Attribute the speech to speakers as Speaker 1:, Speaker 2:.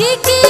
Speaker 1: ঠিকই